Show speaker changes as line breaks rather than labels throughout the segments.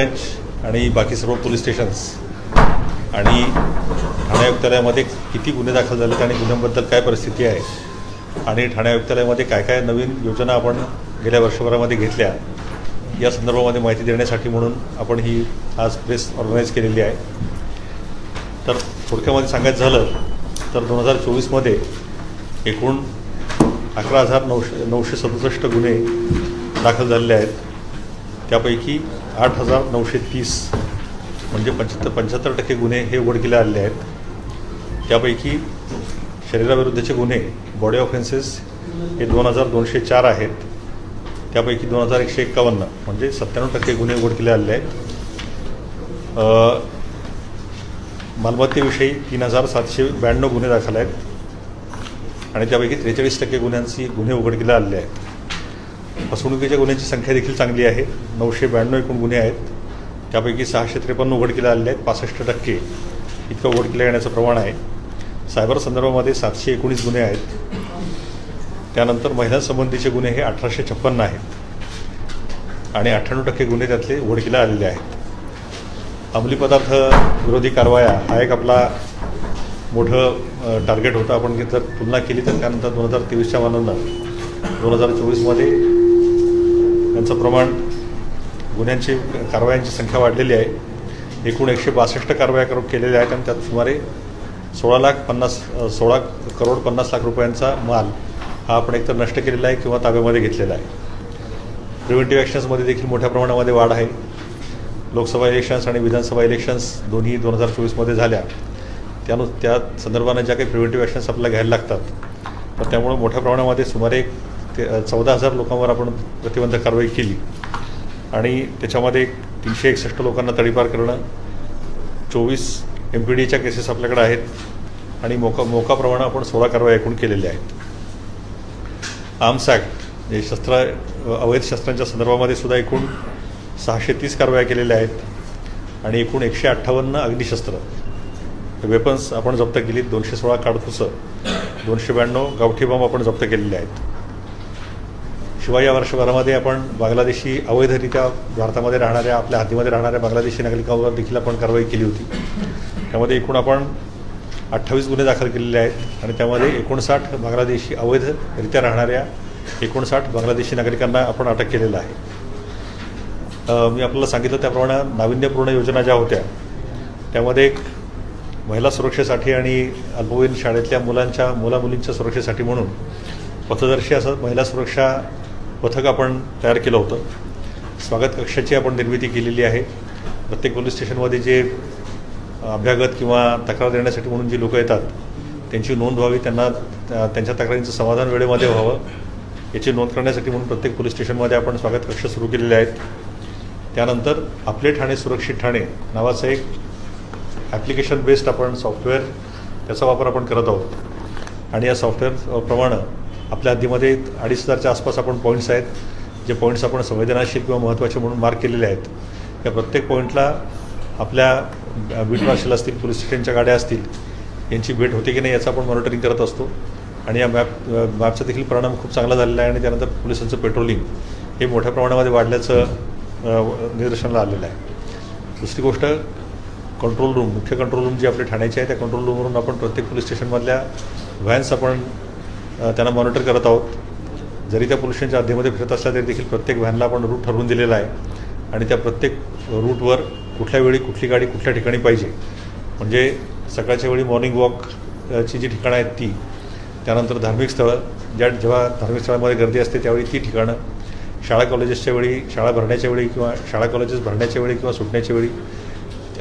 Bench आणि बाकी सर्व पोलीस स्टेशन्स आणि ठाणे आयुक्तालयामध्ये किती गुन्हे दाखल झालेत आणि गुन्ह्यांबद्दल काय परिस्थिती आहे? आणि ठाणे आयुक्तालयामध्ये काय काय नवीन योजना आपण गेल्या वर्षभरामध्ये घेतल्या? या संदर्भामध्ये माहिती देण्यासाठी म्हणून आपण ही आज प्रेस ऑर्गनाईज केलेली आहे. तर थोडक्यामध्ये सांगायचं झालं तर दोन हजार चोवीसमध्ये एकूण अकरा हजार नऊशे नऊशे सदुसष्ट गुन्हे दाखल झालेले आहेत. त्यापैकी आठ हजार नऊशे तीस म्हणजे पंच्याहत्तर पंच्याहत्तर टक्के गुन्हे हे उघडकीला आलेले आहेत. त्यापैकी शरीराविरुद्धचे गुन्हे बॉडी ऑफेन्सेस हे दोन हजार दोनशे चार आहेत. त्यापैकी दोन हजार एकशे एक्कावन्न म्हणजे सत्त्याण्णव टक्के गुन्हे उघडकीला आलेले आहेत. मालमत्तेविषयी तीन हजार सातशे ब्याण्णव गुन्हे दाखल आहेत. आणि त्यापैकी त्रेचाळीस टक्के गुन्ह्यांची गुन्हे उघडकीला आलेले आहेत. फसवणुकीच्या गुन्ह्यांची संख्या देखील चांगली आहे. नऊशे ब्याण्णव एकूण गुन्हे आहेत. त्यापैकी सहाशे त्रेपन्न उघडकीला आलेले आहेत. पासष्ट टक्के इतकं उघडकीला येण्याचं प्रमाण आहे. सायबर संदर्भामध्ये सातशे एकोणीस गुन्हे आहेत. त्यानंतर महिलांसंबंधीचे गुन्हे हे अठराशे छप्पन्न आहेत. आणि अठ्ठ्याण्णव टक्के गुन्हे त्यातले उघडकीला आलेले आहेत. अंमली पदार्थ विरोधी कारवाया हा एक आपला मोठं टार्गेट होतं. आपण जर तुलना केली तर त्यानंतर दोन हजार तेवीसच्या मानानं दोन हजार चोवीसमध्ये त्यांचं प्रमाण गुन्ह्यांची कारवायांची संख्या वाढलेली आहे. एकूण एकशे बासष्ट कारवाया करून केलेल्या आहेत आणि त्यात सुमारे सोळा लाख पन्नास सोळा करोड पन्नास लाख रुपयांचा माल हा आपण एकतर नष्ट केलेला आहे किंवा ताब्यामध्ये घेतलेला आहे. प्रिव्हेंटिव्ह ॲक्शन्समध्ये देखील मोठ्या प्रमाणामध्ये वाढ आहे. लोकसभा इलेक्शन्स आणि विधानसभा इलेक्शन्स दोन्ही दोन हजार चोवीसमध्ये झाल्या. त्यानु त्या संदर्भानं ज्या काही प्रिव्हेंटिव्ह ॲक्शन्स आपल्याला घ्यायला लागतात तर त्यामुळं मोठ्या प्रमाणामध्ये सुमारे ते चौदा हजार लोकांवर आपण प्रतिबंधक कारवाई केली. आणि त्याच्यामध्ये एक तीनशे एकसष्ट लोकांना तडीपार करणं चोवीस एम पी डीच्या केसेस आपल्याकडे आहेत आणि मोका मोकाप्रमाणे आपण सोळा कारवाई एकूण केलेल्या आहेत. आर्म्स ॲक्ट जे शस्त्र अवैध शस्त्रांच्या संदर्भामध्ये सुद्धा एकूण सहाशे तीस कारवाया केलेल्या आहेत आणि एकूण एकशे अठ्ठावन्न अग्निशस्त्र. वेपन्स आपण जप्त केली दोनशे सोळा काडतुसं दोनशे ब्याण्णव गावठी बॉम्ब आपण जप्त केलेले आहेत. शिवाय या वर्षभरामध्ये आपण बांगलादेशी अवैधरित्या भारतामध्ये राहणाऱ्या आपल्या हद्दीमध्ये राहणाऱ्या बांगलादेशी नागरिकांवर देखील आपण कारवाई केली होती. त्यामध्ये एकूण आपण अठ्ठावीस गुन्हे दाखल केलेले आहेत आणि त्यामध्ये एकोणसाठ बांगलादेशी अवैधरित्या राहणाऱ्या एकोणसाठ बांगलादेशी नागरिकांना आपण अटक केलेलं आहे. मी आपल्याला सांगितलं त्याप्रमाणे नाविन्यपूर्ण योजना ज्या होत्या त्यामध्ये एक महिला सुरक्षेसाठी आणि अल्पवयीन शाळेतल्या मुलांच्या मुलामुलींच्या सुरक्षेसाठी म्हणून पथदर्शी असं महिला सुरक्षा पथक आपण तयार केलं होतं. स्वागत कक्षाची आपण निर्मिती केलेली आहे. प्रत्येक पोलीस स्टेशनमध्ये जे अभ्यागत किंवा तक्रार देण्यासाठी म्हणून जी लोकं येतात त्यांची नोंद व्हावी त्यांना त्या- त्यांच्या तक्रारींचं समाधान वेळेमध्ये व्हावं याची नोंद करण्यासाठी म्हणून प्रत्येक पोलीस स्टेशनमध्ये आपण स्वागत कक्ष सुरू केलेले आहेत. त्यानंतर आपले ठाणे सुरक्षित ठाणे नावाचं एक ॲप्लिकेशन बेस्ड आपण सॉफ्टवेअर त्याचा वापर आपण करत आहोत. आणि या सॉफ्टवेअर प्रमाणे आपल्या हद्दीमध्ये अडीच हजारच्या आसपास आपण पॉईंट्स आहेत. जे पॉईंट्स आपण संवेदनशील किंवा महत्त्वाचे म्हणून मार्क केलेले आहेत या प्रत्येक पॉईंटला आपल्या बीट मार्शल असतील पोलीस स्टेशनच्या गाड्या असतील यांची भेट होते की नाही याचं आपण मॉनिटरिंग करत असतो. आणि या मॅप मॅपचा देखील परिणाम खूप चांगला झालेला आहे आणि त्यानंतर पोलिसांचं पेट्रोलिंग हे मोठ्या प्रमाणामध्ये वाढल्याचं निदर्शनाला आलेलं आहे. दुसरी गोष्ट कंट्रोल रूम मुख्य कंट्रोल रूम जी आपली ठाण्याची आहे त्या कंट्रोल रूमवरून आपण प्रत्येक पोलीस स्टेशनमधल्या व्हॅन्स आपण त्यांना मॉनिटर करत आहोत. जरी त्या पोलीस स्टेशनच्या हद्दीमध्ये फिरत असल्या तरी देखील प्रत्येक व्हॅनला आपण रूट ठरवून दिलेला आहे. आणि त्या प्रत्येक रूटवर कुठल्या वेळी कुठली गाडी कुठल्या ठिकाणी पाहिजे. म्हणजे सकाळच्या वेळी मॉर्निंग वॉकची जी ठिकाणं आहेत ती त्यानंतर धार्मिक स्थळं ज्या जेव्हा धार्मिक स्थळामध्ये गर्दी असते त्यावेळी ती ठिकाणं शाळा कॉलेजेसच्या वेळी शाळा भरण्याच्या वेळी किंवा शाळा कॉलेजेस भरण्याच्या वेळी किंवा सुटण्याच्या वेळी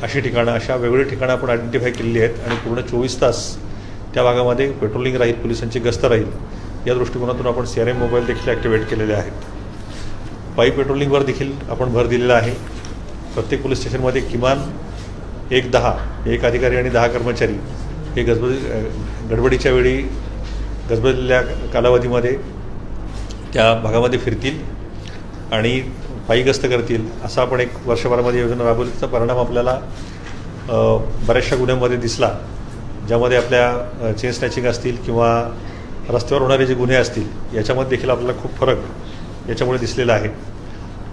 अशी ठिकाणं अशा वेगवेगळी ठिकाणं आपण आयडेंटिफाय केलेली आहेत. आणि पूर्ण चोवीस तास त्या भागामध्ये पेट्रोलिंग राहील पोलिसांची गस्त राहील या दृष्टिकोनातून आपण सी आर एम मोबाईल देखील ॲक्टिवेट केलेले आहेत. पायी पेट्रोलिंगवर देखील आपण भर दिलेला आहे. प्रत्येक पोलीस स्टेशनमध्ये किमान एक दहा एक अधिकारी आणि दहा कर्मचारी हे गजबजी गडबडीच्या वेळी गजबजलेल्या कालावधीमध्ये त्या भागामध्ये फिरतील आणि पायी गस्त करतील असा आपण एक वर्षभरामध्ये योजना राबवली त्याचा परिणाम आपल्याला बऱ्याचशा गुन्ह्यांमध्ये दिसला. ज्यामध्ये आपल्या चेन स्नॅचिंग असतील किंवा रस्त्यावर होणारे जे गुन्हे असतील याच्यामध्ये देखील आपल्याला खूप फरक याच्यामुळे दिसलेला आहे.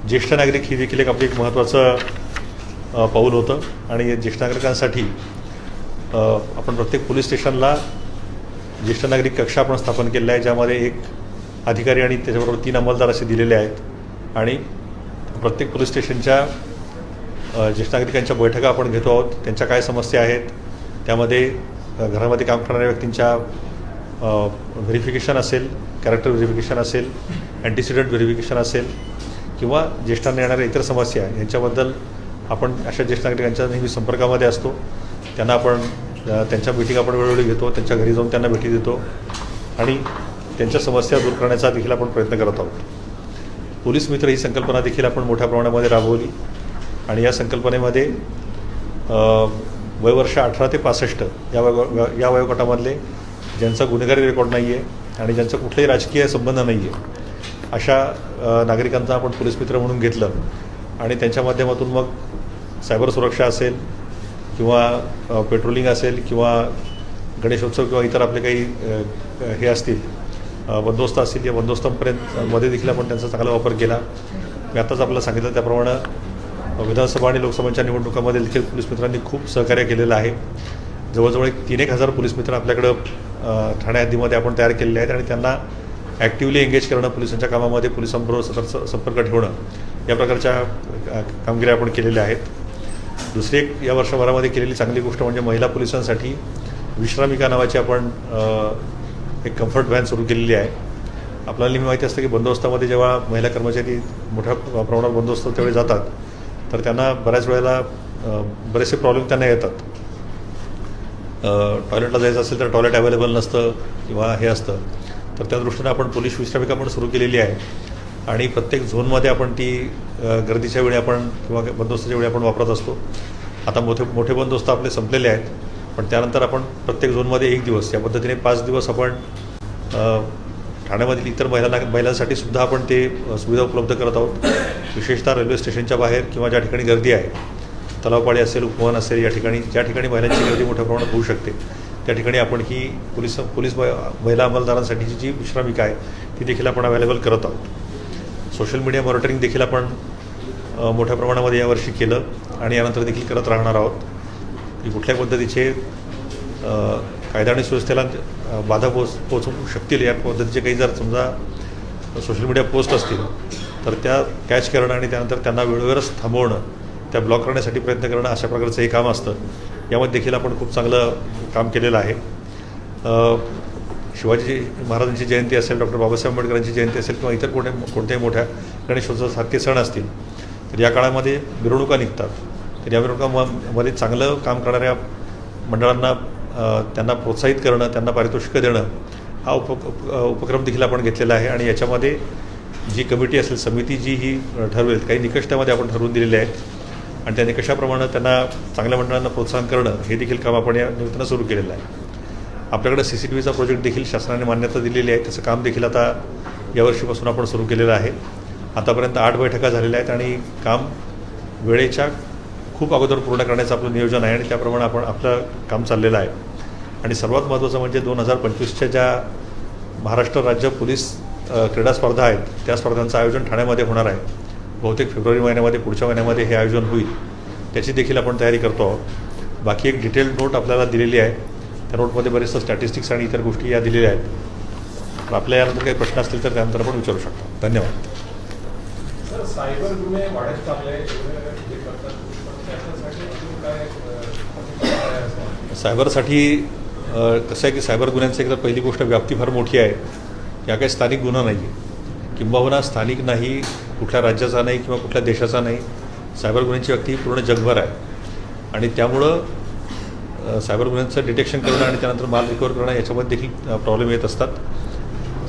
ज्येष्ठ नागरिक ही देखील एक आपली एक महत्त्वाचं पाऊल होतं. आणि ज्येष्ठ नागरिकांसाठी आपण प्रत्येक पोलीस स्टेशनला ज्येष्ठ नागरिक कक्षा आपण स्थापन केलेला आहे ज्यामध्ये एक अधिकारी आणि त्याच्याबरोबर तीन अंमलदार असे दिलेले आहेत. आणि प्रत्येक पोलीस स्टेशनच्या ज्येष्ठ नागरिकांच्या बैठका आपण घेतो आहोत. त्यांच्या काय समस्या आहेत त्यामध्ये घरामध्ये काम करणाऱ्या व्यक्तींच्या व्हेरिफिकेशन असेल कॅरेक्टर व्हेरिफिकेशन असेल अँटीसिडेंट व्हेरिफिकेशन असेल किंवा ज्येष्ठांना येणाऱ्या इतर समस्या यांच्याबद्दल आपण अशा ज्येष्ठ नागरिकांच्या नेहमी संपर्कामध्ये असतो. त्यांना आपण त्यांच्या मीटिंग आपण वेळोवेळी घेतो त्यांच्या घरी जाऊन त्यांना भेटी देतो आणि त्यांच्या समस्या दूर करण्याचा देखील आपण प्रयत्न करत आहोत. पोलीस मित्र ही संकल्पना देखील आपण मोठ्या प्रमाणामध्ये राबवली आणि या संकल्पनेमध्ये वयवर्ष अठरा ते पासष्ट या वयो या वयोगटामधले ज्यांचा गुन्हेगारी रेकॉर्ड नाही आहे आणि ज्यांचा कुठलाही राजकीय संबंध नाही आहे अशा नागरिकांचा आपण पोलीस मित्र म्हणून घेतलं आणि त्यांच्या माध्यमातून मग सायबर सुरक्षा असेल किंवा पेट्रोलिंग असेल किंवा गणेशोत्सव किंवा इतर आपले काही हे असतील बंदोस्त बंदोबस्त असतील या बंदोबस्तांपर्यंत मध्ये देखील आपण त्यांचा चांगला वापर केला. मी आताच आपल्याला सांगितलं त्याप्रमाणे विधानसभा आणि लोकसभांच्या निवडणुकामध्ये देखील पोलीस मित्रांनी खूप सहकार्य केलेलं आहे. जवळजवळ एक तीन एक हजार पोलीस मित्र आपल्याकडं ठाणे हद्दीमध्ये आपण तयार केलेले आहेत आणि त्यांना ॲक्टिव्हली एंगेज करणं पोलिसांच्या कामामध्ये पोलिसांबरोबर सतत संपर्क ठेवणं या प्रकारच्या कामगिरी आपण केलेल्या आहेत. दुसरी एक या वर्षभरामध्ये केलेली चांगली गोष्ट म्हणजे महिला पोलिसांसाठी विश्रामिका नावाची आपण एक कम्फर्ट व्हॅन सुरू केलेली आहे. आपल्याला नेहमी माहिती असतं की बंदोबस्तामध्ये जेव्हा महिला कर्मचारी मोठ्या प्रमाणात बंदोबस्त त्यावेळी जातात तर त्यांना बऱ्याच वेळेला बरेचसे प्रॉब्लेम त्यांना येतात. टॉयलेटला जायचं असेल तर टॉयलेट अवेलेबल नसतं किंवा हे असतं. तर त्या दृष्टीनं आपण पोलीस विश्रामिका पण सुरू केलेली आहे. आणि प्रत्येक झोनमध्ये आपण ती गर्दीच्या वेळी आपण किंवा बंदोबस्ताच्या वेळी आपण वापरत असतो. आता मोठे मोठे बंदोबस्त आपले संपलेले आहेत. पण त्यानंतर आपण प्रत्येक झोनमध्ये एक दिवस या पद्धतीने पाच दिवस आपण ठाण्यामधील इतर महिलांना महिलांसाठी सुद्धा आपण ते सुविधा उपलब्ध करत आहोत. विशेषतः रेल्वे स्टेशनच्या बाहेर किंवा ज्या ठिकाणी गर्दी आहे तलावपाळी असेल उपवन असेल या ठिकाणी ज्या ठिकाणी महिलांची गर्दी मोठ्या प्रमाणात होऊ शकते त्या ठिकाणी आपण ही पोलीस पोलीस म- महिला अंमलदारांसाठीची जी विश्रामिका आहे ती देखील आपण अवेलेबल करत आहोत. सोशल मीडिया मॉनिटरिंग देखील आपण मोठ्या प्रमाणामध्ये यावर्षी केलं आणि यानंतर देखील करत राहणार आहोत. की कुठल्या पद्धतीचे कायदा आणि सुव्यवस्थेला बाधा पोच पोचवू शकतील या पद्धतीचे काही जर समजा सोशल मीडिया पोस्ट असतील तर त्या कॅच करणं आणि त्यानंतर त्यांना वेळोवेळच थांबवणं त्या ब्लॉक करण्यासाठी प्रयत्न करणं अशा प्रकारचं हे काम असतं. यामध्ये देखील आपण खूप चांगलं काम केलेलं आहे. शिवाजी महाराजांची जयंती असेल डॉक्टर बाबासाहेब आंबेडकरांची जयंती असेल किंवा इतर कोणत्या कोणत्याही मोठ्या गणेशोत्सवासारखे सण असतील तर या काळामध्ये मिरवणुका निघतात. तर या मिरवणुकामध्ये चांगलं काम करणाऱ्या मंडळांना त्यांना प्रोत्साहित करणं त्यांना पारितोषिकं देणं हा उप उपक्रम देखील आपण घेतलेला आहे आणि याच्यामध्ये जी कमिटी असेल समिती जी ही ठरवेल काही निकष त्यामध्ये आपण ठरवून दिलेले आहेत. आणि त्या निकषाप्रमाणे त्यांना चांगल्या मंडळांना प्रोत्साहन करणं हे देखील काम आपण या निमित्तानं सुरू केलेलं आहे. आपल्याकडे सी सी टी व्हीचा प्रोजेक्ट देखील शासनाने मान्यता दिलेली आहे. त्याचं काम देखील आता यावर्षीपासून आपण सुरू केलेलं आहे. आतापर्यंत आठ बैठका झालेल्या आहेत आणि काम वेळेच्या खूप अगोदर पूर्ण करण्याचं आपलं नियोजन आहे आणि त्याप्रमाणे आपण आपलं काम चाललेलं आहे. आणि सर्वात महत्त्वाचं म्हणजे दोन हजार पंचवीसच्या ज्या महाराष्ट्र राज्य पोलीस क्रीडा स्पर्धा आहेत त्या स्पर्धांचं आयोजन ठाण्यामध्ये होणार आहे. बहुतेक फेब्रुवारी महिन्यामध्ये पुढच्या महिन्यामध्ये हे आयोजन होईल. त्याची देखील आपण तयारी करतो आहोत. बाकी एक डिटेल नोट आपल्याला दिलेली आहे. त्या नोटमध्ये बरेचसं स्टॅटिस्टिक्स आणि इतर गोष्टी या दिलेल्या आहेत. तर आपल्या यानंतर काही प्रश्न असतील तर त्यानंतर आपण विचारू शकतो. धन्यवाद
सर सायबर गुन्हे वाढत चालले एवढे हे करतात पण त्याच्यासाठी अजून काय अ, काय असं?
सायबरसाठी कसं आहे की सायबर गुन्ह्यांची एकदा पहिली गोष्ट व्याप्ती फार मोठी आहे. या काही स्थानिक गुन्हा नाही आहे किंबहुना स्थानिक नाही कुठल्या राज्याचा नाही किंवा कुठल्या देशाचा नाही. सायबर गुन्ह्यांची व्याप्ती पूर्ण जगभर आहे. आणि त्यामुळं सायबर गुन्ह्यांचं डिटेक्शन करणं आणि त्यानंतर माल रिकवर करणं याच्यामध्ये देखील प्रॉब्लेम येत असतात.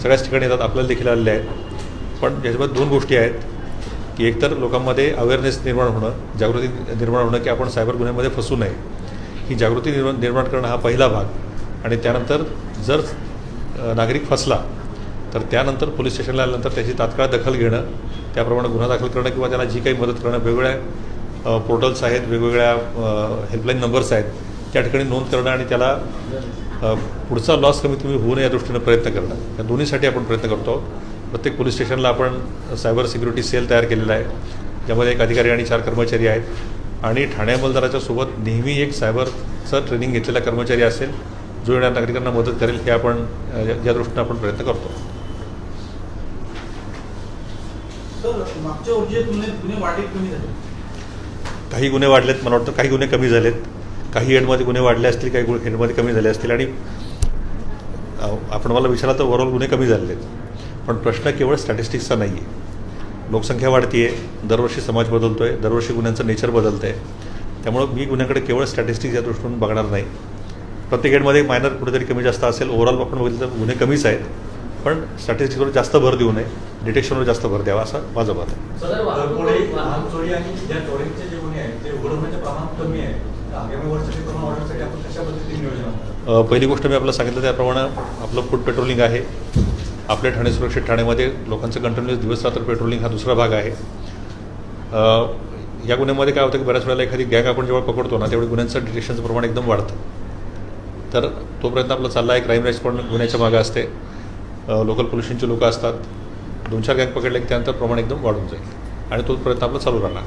सगळ्याच ठिकाणी येतात आपल्याला देखील आलेले आहेत. पण याच्यामध्ये दोन गोष्टी आहेत. की एकतर लोकांमध्ये अवेअरनेस निर्माण होणं जागृती निर्माण होणं की आपण सायबर गुन्ह्यामध्ये फसू नये. ही जागृती निर्माण निर्माण करणं हा पहिला भाग. आणि त्यानंतर जर नागरिक फसला तर त्यानंतर पोलीस स्टेशनला आल्यानंतर त्याची तात्काळ दखल घेणं त्याप्रमाणे गुन्हा दाखल करणं किंवा त्याला जी काही मदत करणं वेगवेगळ्या पोर्टल्स आहेत वेगवेगळ्या हेल्पलाईन नंबर्स आहेत त्या ठिकाणी नोंद करणं आणि त्याला पुढचा लॉस कमीत कमी होऊ नये या दृष्टीनं प्रयत्न करणं. या दोन्हीसाठी आपण प्रयत्न करतो. आहोत प्रत्येक पोलीस स्टेशनला आपण सायबर सिक्युरिटी सेल तयार केलेला आहे ज्यामध्ये एक अधिकारी आणि चार कर्मचारी आहेत. आणि ठाणे अंमलदाराच्या सोबत नेहमी एक सायबरचं ट्रेनिंग घेतलेला कर्मचारी असेल जो येणाऱ्या नागरिकांना मदत करेल हे आपण या दृष्टीनं आपण प्रयत्न करतो.
झाले.
काही गुन्हे वाढलेत मला वाटतं काही गुन्हे कमी झालेत. काही हेडमध्ये गुन्हे वाढले असतील काही हेडमध्ये कमी झाले असतील. आणि आपण मला विचारला तर ओव्हरऑल गुन्हे कमी झालेले आहेत पण प्रश्न केवळ स्टॅटिस्टिक्सचा नाही आहे लोकसंख्या वाढती आहे दरवर्षी समाज बदलतो आहे दरवर्षी गुन्ह्यांचं नेचर बदलतं आहे त्यामुळं मी गुन्ह्याकडे केवळ स्टॅटिस्टिक्स या दृष्टीतून बघणार नाही. प्रत्येक हेडमध्ये मायनर कुठेतरी कमी जास्त असेल ओव्हरऑल आपण बघितलं तर गुन्हे कमीच आहेत. पण स्टॅटिस्टिक्सवर जास्त भर देऊ नये डिटेक्शनवर जास्त भर द्यावा असं माझं मत आहे.
सदर
घरफोडी,
वाहतूक
वाहन चोरी आणि ज्या चोरीचे जे गुन्हे आहेत ते उघडवण्याचे प्रमाण कमी आहे. तर आगामी वर्षाचे प्रमाण वाढवण्यासाठी आपण कशा पद्धतीने नियोजन आहोत
अ, पहिली गोष्ट मी आपल्याला सांगितलं त्याप्रमाणे आपलं फूड पेट्रोलिंग आहे. आपल्या ठाणे सुरक्षित ठाण्यामध्ये लोकांचं कंटिन्युअस दिवस रात्र पेट्रोलिंग हा दुसरा भाग आहे. या गुन्ह्यामध्ये काय होतं की बऱ्याच वेळेला एखादी गॅग आपण जेव्हा पकडतो ना तेवढे गुन्ह्यांचं डिटेक्शनचं प्रमाण एकदम वाढतं. तर तोपर्यंत आपला चालला आहे क्राईम रेट पण गुन्ह्याच्या मागं असते. लोकल पोल्युशनचे लोक असतात. दोन चार गॅग पकडले की त्यानंतर प्रमाण एकदम वाढून जाईल. आणि तोपर्यंत आपलं चालू राहणार.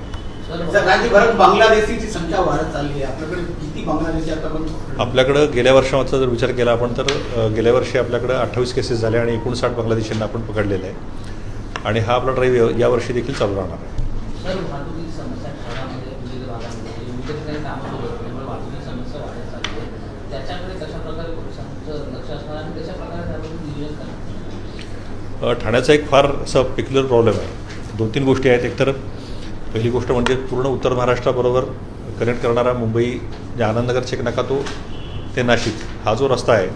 बांगलादेशीची संख्या वाढत चालली आहे. आपल्याकडे किती बांगलादेशी आतापर्यंत
आपल्याकडं गेल्या वर्षाचा जर विचार केला आपण तर गेल्या वर्षी आपल्याकडं अठ्ठावीस केसेस झाल्या आणि एकोणसाठ बांगलादेशींना आपण पकडलेलं आहे. आणि हा आपला ड्राईव्ह यावर्षी देखील चालू राहणार आहे. ठाण्याचा एक फार असा पिक्युलर प्रॉब्लेम आहे. दोन तीन गोष्टी आहेत. एकतर पहिली गोष्ट म्हणजे पूर्ण उत्तर महाराष्ट्राबरोबर कनेक्ट करणारा मुंबई जे आनंदनगर चेक नाका तो ते नाशिक. हा जो रस्ता आहे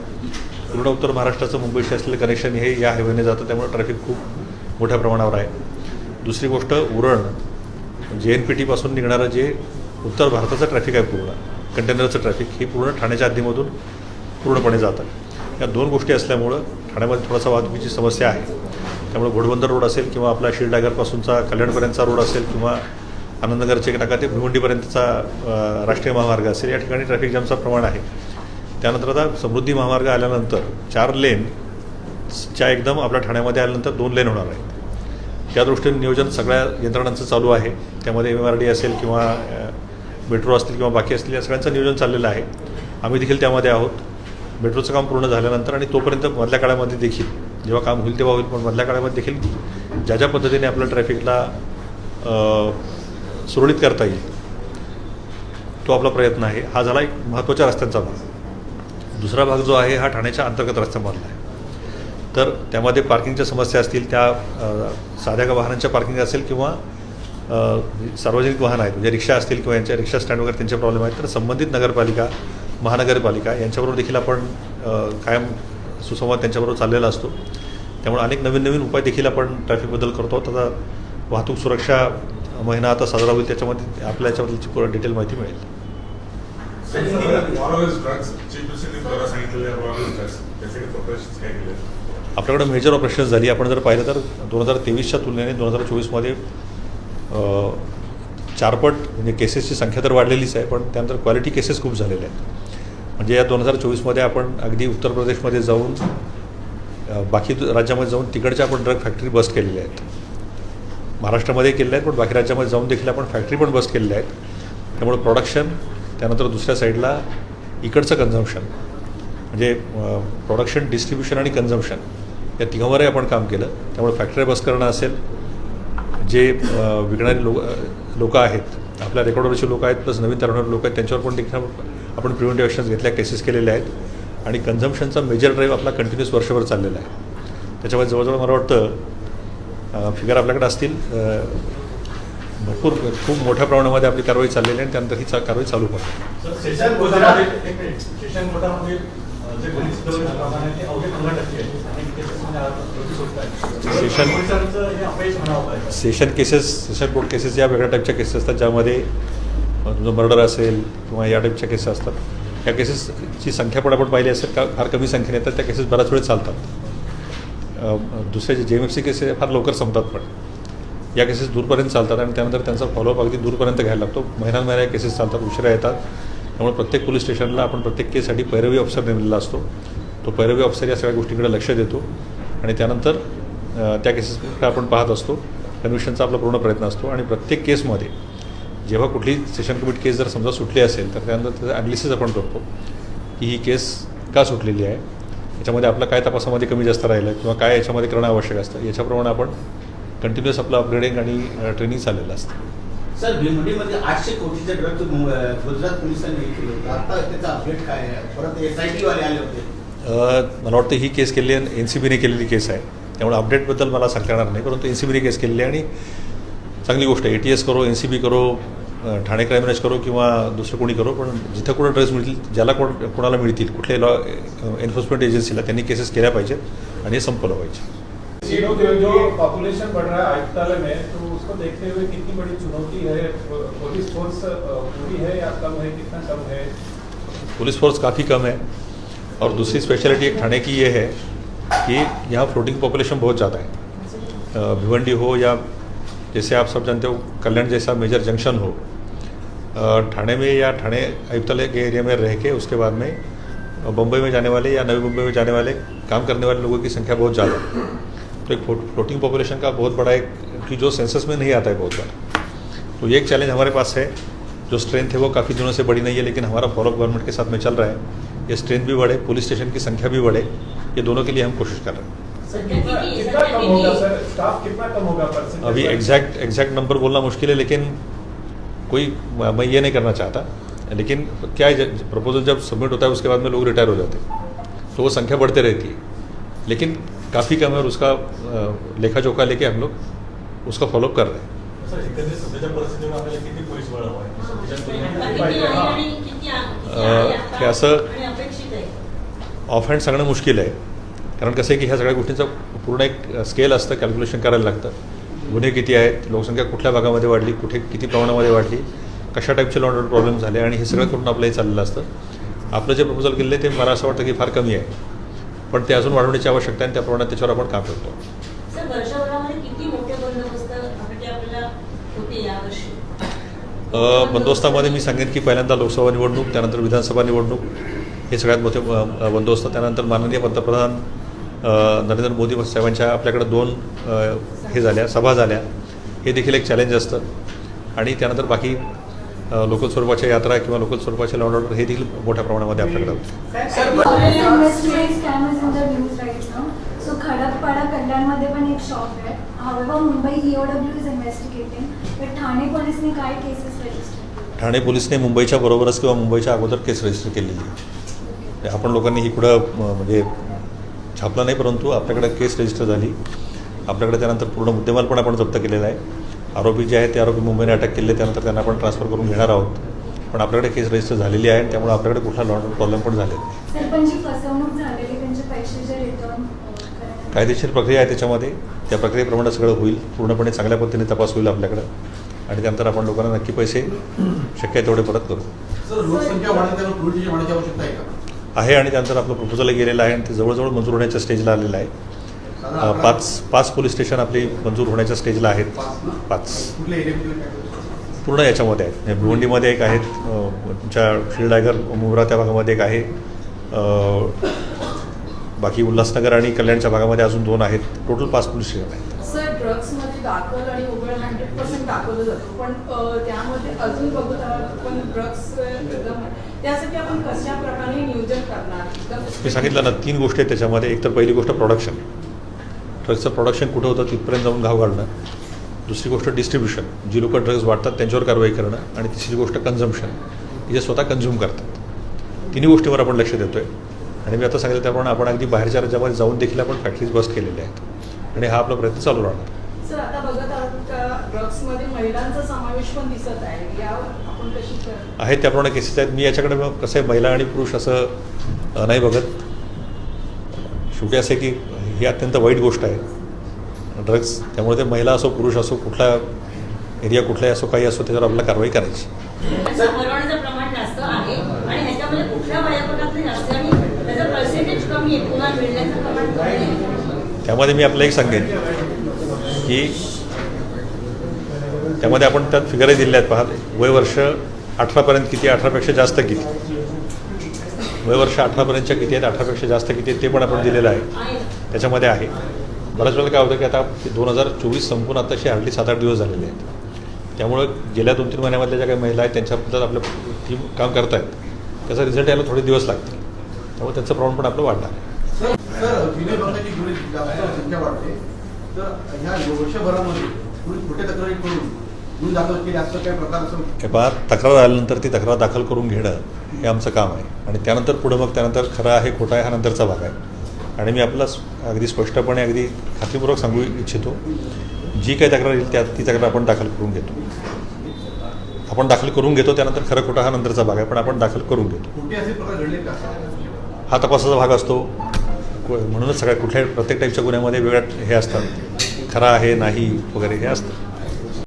पूर्ण उत्तर महाराष्ट्राचं मुंबईशी असलेलं कनेक्शन हे या हायवेने जातं त्यामुळे ट्रॅफिक खूप मोठ्या प्रमाणावर आहे. दुसरी गोष्ट उरण. जे एन पी टीपासून निघणारं जे उत्तर भारताचं ट्रॅफिक आहे पूर्ण कंटेनरचं ट्रॅफिक हे पूर्ण ठाण्याच्या हद्दीमधून पूर्णपणे जातं. या दोन गोष्टी असल्यामुळं ठाण्यामध्ये थोडासा वाहतुकीची समस्या आहे. त्यामुळे घोडबंदर रोड असेल किंवा आपला शिरडागरपासूनचा कल्याणपर्यंतचा रोड असेल किंवा आनंदनगरचे नाका ते भिवंडीपर्यंतचा राष्ट्रीय महामार्ग असेल या ठिकाणी ट्रॅफिक जामचं प्रमाण आहे. त्यानंतर आता समृद्धी महामार्ग आल्यानंतर चार लेन च्या एकदम आपल्या ठाण्यामध्ये आल्यानंतर दोन लेन होणार आहेत. त्या दृष्टीने नियोजन सगळ्या यंत्रणांचं चालू आहे. त्यामध्ये एम आर डी असेल किंवा मेट्रो असतील किंवा बाकी असतील या सगळ्यांचं नियोजन चाललेलं आहे. आम्ही देखील त्यामध्ये आहोत. मेट्रोचं काम पूर्ण झाल्यानंतर आणि तोपर्यंत मधल्या काळामध्ये देखील जेव्हा काम होईल तेव्हा होईल पण मधल्या काळामध्ये देखील ज्या ज्या पद्धतीने आपल्या ट्रॅफिकला सुरळीत करता येईल तो आपला प्रयत्न आहे. हा झाला एक महत्त्वाच्या रस्त्यांचा भाग. दुसरा भाग जो आहे हा ठाण्याच्या अंतर्गत रस्त्यामधला आहे. तर त्यामध्ये पार्किंगच्या समस्या असतील त्या साध्या वाहनांच्या पार्किंग असेल किंवा सार्वजनिक वाहन आहेत म्हणजे रिक्षा असतील किंवा यांच्या रिक्षा स्टँड वगैरे त्यांचे प्रॉब्लेम आहेत तर संबंधित नगरपालिका महानगरपालिका यांच्याबरोबर देखील आपण कायम सुसंवाद त्यांच्याबरोबर चाललेला असतो. त्यामुळे अनेक नवीन नवीन उपाय देखील आपण ट्रॅफिकबद्दल करतो. आता वाहतूक सुरक्षा महिना आता साजरा होईल त्याच्यामध्ये आपल्या याच्याबद्दलची पूर्ण डिटेल माहिती मिळेल.
आपल्याकडे
आपल्याकडं मेजर ऑपरेशन्स झाली. आपण जर पाहिलं तर दोन हजार तेवीसच्या तुलनेने दोन हजार चोवीसमध्ये चारपट म्हणजे केसेसची संख्या तर वाढलेलीच आहे पण त्यानंतर क्वालिटी केसेस खूप झालेल्या आहेत. म्हणजे या दोन हजार चोवीसमध्ये आपण अगदी उत्तर प्रदेशमध्ये जाऊन बाकी राज्यामध्ये जाऊन तिकडच्या आपण ड्रग फॅक्टरी बस केलेल्या आहेत. महाराष्ट्रामध्ये केलेल्या आहेत पण बाकी राज्यामध्ये जाऊन देखील आपण फॅक्टरी पण बस केलेल्या आहेत. त्यामुळे प्रोडक्शन त्यानंतर दुसऱ्या साईडला इकडचं कन्झम्शन म्हणजे प्रोडक्शन डिस्ट्रीब्युशन आणि कन्झम्शन या तिघांवरही आपण काम केलं. त्यामुळे फॅक्टरी बस करणं असेल जे अ, विकणारे लोक लोकं आहेत आपल्या रेकॉर्डवरचे लोक आहेत प्लस नवीन तरुणारे लोक आहेत त्यांच्यावर पण देखील आपण प्रिव्हेंटिव्ह ॲक्शन्स घेतल्या केसेस केलेल्या आहेत. आणि कन्झम्शनचा मेजर ड्राईव्ह आपला कंटिन्युअस वर्षभर चाललेला आहे. त्याच्यामध्ये जवळजवळ मला वाटतं फिगर आपल्याकडे असतील. भरपूर खूप मोठ्या प्रमाणामध्ये आपली कारवाई चाललेली आहे आणि त्यानंतर ही चा- कारवाई चालू पण
sir session session
cases session court cases या वेगळ्या टाईपच्या केसेस असतात ज्यामध्ये जो मर्डर असेल किंवा या टाईपच्या केसेस असतात. या केसेसची संख्या पण आपण पाहिली असेल का फार कमी संख्येने येतात त्या केसेस बराच वेळ चालतात. दुसरे जे जे एम एफ सी केसेस फार लवकर संपतात पण. या केसेस दूरपर्यंत चालतात आणि त्यानंतर त्यांचा फॉलोअप अगदी दूरपर्यंत घ्यायला लागतो. महिना महिन्या केसेस चालतात उशिरा येतात. त्यामुळे प्रत्येक पोलीस स्टेशनला आपण प्रत्येक केससाठी पैरवी ऑफिसर नेमलेला असतो. तो पैरवी ऑफिसर या सगळ्या गोष्टींकडे लक्ष देतो. आणि त्यानंतर त्या केसेसकडे आपण पाहत असतो. कन्व्हिक्शनचा आपला पूर्ण प्रयत्न असतो. आणि प्रत्येक केसमध्ये जेव्हा कुठली सेशन कमिट केस जर समजा सुटली असेल तर त्यानंतर त्याचं ॲनालिसिस आपण करतो. की ही केस का सुटलेली आहे? याच्यामध्ये आपला काय तपासामध्ये कमी जास्त राहिलं किंवा काय याच्यामध्ये करणं आवश्यक असतं? याच्याप्रमाणे आपण कंटिन्युअस आपलं अपग्रेडिंग आणि ट्रेनिंग चाललेलं असतं.
सर भिवंडीमध्ये आठशे कोटीचे ड्रग्ज गुजरात पोलिसांनी केले होते. आता त्याचा अपडेट काय आहे? परत एस आय टी वाले आले होते.
मला वाटतं ही केस आहे एन सी बीने केलेली केस आहे. त्यामुळे अपडेटबद्दल मला सांगता येणार नाही परंतु एन सी बीने केस केलेली आहे आणि चांगली गोष्ट आहे. ए टी एस करो एन सी बी करो ठाणे क्राईम ब्रँच करो किंवा दुसरं कोणी करो पण जिथं कुठं ड्रग्ज मिळतील ज्याला कोण कोणाला मिळतील कुठल्याही लॉ एन्फोर्समेंट एजन्सीला त्यांनी केसेस केल्या पाहिजेत आणि हे संपवलं पाहिजे.
जो जो पॉपुलेशन बढ़ रहा है आयुक्तालय में तो उसको देखते हुए कितनी बड़ी चुनौती है? पुलिस फोर्स पूरी है या कम है? कितना कम है?
पुलिस फोर्स काफ़ी कम है। और दूसरी स्पेशलिटी एक ठाणे की ये है कि यहाँ फ्लोटिंग पॉपुलेशन बहुत ज़्यादा है। भिवंडी हो या जैसे आप सब जानते हो, कल्याण जैसा मेजर जंक्शन हो ठाणे में या ठाणे आयुक्तालय के एरिया में रह के उसके बाद में बम्बई में जाने वाले या नवी मुंबई में जाने वाले, काम करने वाले लोगों की संख्या बहुत ज़्यादा है। तो एक फ्लोटिंग पॉपुलेशन का बहुत बड़ा एक जो सेंसस में नहीं आता है बहुत बड़ा तो ये एक चैलेंज हमारे पास है जो स्ट्रेंथ है वो काफ़ी दिनों से बड़ी नहीं है लेकिन हमारा फॉलोअप गवर्नमेंट के साथ में चल रहा है। ये स्ट्रेंथ भी बढ़े पुलिस स्टेशन की संख्या भी बढ़े। ये दोनों के लिए हम कोशिश कर रहे हैं।
सर कितना कितना कम होगा सर? स्टाफ कितना कम होगा परसेंटेज
अभी एग्जैक्ट एग्जैक्ट नंबर बोलना मुश्किल है लेकिन कोई मैं ये नहीं करना चाहता। लेकिन क्या है प्रपोजल जब सबमिट होता है उसके बाद में लोग रिटायर हो जाते हैं। तो वो संख्या बढ़ते रहती है। लेकिन काफ़ी कम है और उसका लेखा जोखा लेके हम लोग उसका फॉलोअप कर रहे हैं?
हे
असं- ऑफ हँड सांगणं मुश्किल आहे. कारण कसं आहे की ह्या सगळ्या गोष्टींचं पूर्ण एक स्केल असतं कॅल्क्युलेशन करायला लागतं. गुन्हे किती आहेत लोकसंख्या कुठल्या भागामध्ये वाढली कुठे किती प्रमाणामध्ये वाढली कशा टाईपचे लॉन्डर प्रॉब्लेम झाले आणि हे सगळं करून आपलं हे चाललेलं असतं. आपलं जे प्रपोजल केलेलं आहे ते मला असं वाटतं की फार कमी आहे. पण ते अजून वाढवण्याची आवश्यकता आहे आणि त्याप्रमाणे त्याच्यावर आपण काम करतो
सर वर्षभरामध्ये किती मोठे बंदोबस्त म्हणजे आपल्याला होते यावर्षी
अ, बंदोबस्तामध्ये मी सांगेन की पहिल्यांदा लोकसभा निवडणूक त्यानंतर विधानसभा निवडणूक हे सगळ्यात मोठे बंदोबस्त. त्यानंतर माननीय पंतप्रधान नरेंद्र मोदी साहेबांच्या आपल्याकडे दोन हे झाल्या सभा झाल्या. हे देखील एक चॅलेंज असतं. आणि त्यानंतर बाकी लोकल स्वरूपाच्या यात्रा किंवा लोकल स्वरूपाचे लॉन ऑर्डर हे देखील मोठ्या प्रमाणामध्ये आपल्याकडे
However, Mumbai EOW is investigating. But Thane पोलिसने काय केसेस रजिस्टर
ठाणे पोलिसने मुंबईच्या बरोबरच किंवा मुंबईच्या अगोदर केस रजिस्टर केलेली आहे. आपण लोकांनी इकडं म, म्हणजे छापलं नाही परंतु आपल्याकडे केस रजिस्टर झाली. आपल्याकडे त्यानंतर पूर्ण मुद्देमाल पण आपण जप्त केलेला आहे. आरोपी जे आहेत ते आरोपी मुंबईने अटक केले त्यानंतर त्यांना आपण ट्रान्सफर करून घेणार आहोत. पण आपल्याकडे केस रजिस्टर झालेली आहे आणि त्यामुळे आपल्याकडे कुठला लॉन्ड प्रॉब्लेम पण झाले नाही.
सर पण जी फसवणूक झालेली
कायदेशीर प्रक्रिया आहे त्याच्यामध्ये. त्या प्रक्रियेप्रमाणे सगळं होईल. पूर्णपणे चांगल्या पद्धतीने तपास होईल आपल्याकडं. आणि त्यानंतर आपण लोकांना नक्की पैसे शक्य आहे तेवढे परत करू.
आहे
आणि त्यानंतर आपलं प्रपोजल गेलेलं आहे आणि ते जवळजवळ मंजूर होण्याच्या स्टेजला आलेलं आहे. पाच पाच पोलीस स्टेशन आपली मंजूर होण्याच्या स्टेजला आहेत.
पाच?
पूर्ण याच्यामध्ये आहेत. भिवंडीमध्ये एक आहेत. तुमच्या शिळडागर मुंब्रा त्या भागामध्ये एक आहे. बाकी उल्हासनगर आणि कल्याणच्या भागामध्ये अजून दोन आहेत. टोटल पाच पोलीस स्टेशन आहेत.
सर ड्रग्समध्ये दाखल आणि उघड हंड्रेड पर्सेंट दाखवलं जातं. पण अ, त्यामध्ये अजून बघत आहोत पण ड्रग्स एकदम त्यासाठी आपण कशा प्रकारे नियोजन करणार? एकदम
मी सांगितलं ना तीन गोष्टी आहेत त्याच्यामध्ये. एक तर पहिली गोष्ट प्रोडक्शन ड्रग्सचं प्रोडक्शन कुठं होतं तिथपर्यंत जाऊन घाव घालणं. दुसरी गोष्ट डिस्ट्रीब्युशन जी लोक ड्रग्स वाटतात त्यांच्यावर कारवाई करणं. आणि तिसरी गोष्ट कन्झम्पशन जे स्वतः कन्झ्युम करतात. तिन्ही गोष्टीवर आपण लक्ष देतो आहे आणि मी आता सांगितलं त्याप्रमाणे आपण अगदी बाहेरच्या राज्यामध्ये जाऊन देखील आपण फॅक्टरीज बस केलेल्या आहेत. आणि हा आपला प्रयत्न चालू राहणार.
आहे. यावर आपण कशी कर
आहेत त्याप्रमाणे केसेस आहेत. मी याच्याकडे मग कसं आहे महिला आणि पुरुष असं नाही बघत. शेवटी असं आहे की ही अत्यंत वाईट गोष्ट आहे. ड्रग्स त्यामुळे ते महिला असो पुरुष असो कुठला एरिया कुठलाही असो काही असो त्याच्यावर आपल्याला कारवाई करायची
त्याचं हरवण्याचं प्रमाण जास्त आहे आणि ह्याच्यामध्ये कुठल्या वयोगटातले जास्त आणि त्याचं पर्सेंटेज कमी आहे पुन्हा मिळण्याचं प्रमाण कमी आहे
त्यामध्ये मी आपलं एक सांगेन की त्यामध्ये आपण त्यात फिगरही दिल्या आहेत. पहा वय वर्ष अठरापर्यंत किती अठरापेक्षा जास्त किती? वय वर्ष अठरापर्यंतच्या किती आहेत? अठरापेक्षा जास्त किती आहेत? ते पण आपण दिलेलं आहे. त्याच्यामध्ये आहे. बऱ्याच वेळेला काय होतं की आता दोन हजार चोवीस संपून आताशी हार्डली सात आठ दिवस झालेले आहेत. त्यामुळं गेल्या दोन तीन महिन्यामधल्या ज्या काही महिला आहेत त्यांच्याबद्दल आपलं टीम काम करत आहेत त्याचा रिझल्ट यायला थोडे दिवस लागतील. त्यामुळे त्यांचं प्रमाण पण आपलं वाढणार आहे.
तक्रारी
हे आल्यानंतर ती तक्रार दाखल करून घेणं हे आमचं काम आहे. आणि त्यानंतर पुढं मग त्यानंतर खरं आहे खोटं आहे हा नंतरचा भाग आहे. आणि मी आपला अगदी स्पष्टपणे अगदी खात्रीपूर्वक सांगू इच्छितो जी काही तक्रार येईल त्या ती तक्रार आपण दाखल करून घेतो. आपण दाखल करून घेतो त्यानंतर खरं खोटं हा नंतरचा भाग आहे पण आपण दाखल करून घेतो. हा तपासाचा भाग असतो. म्हणूनच सगळ्या कुठल्याही प्रत्येक टाईपच्या गुन्ह्यामध्ये वेगळ्या हे असतात. खरा आहे नाही वगैरे हे असतं.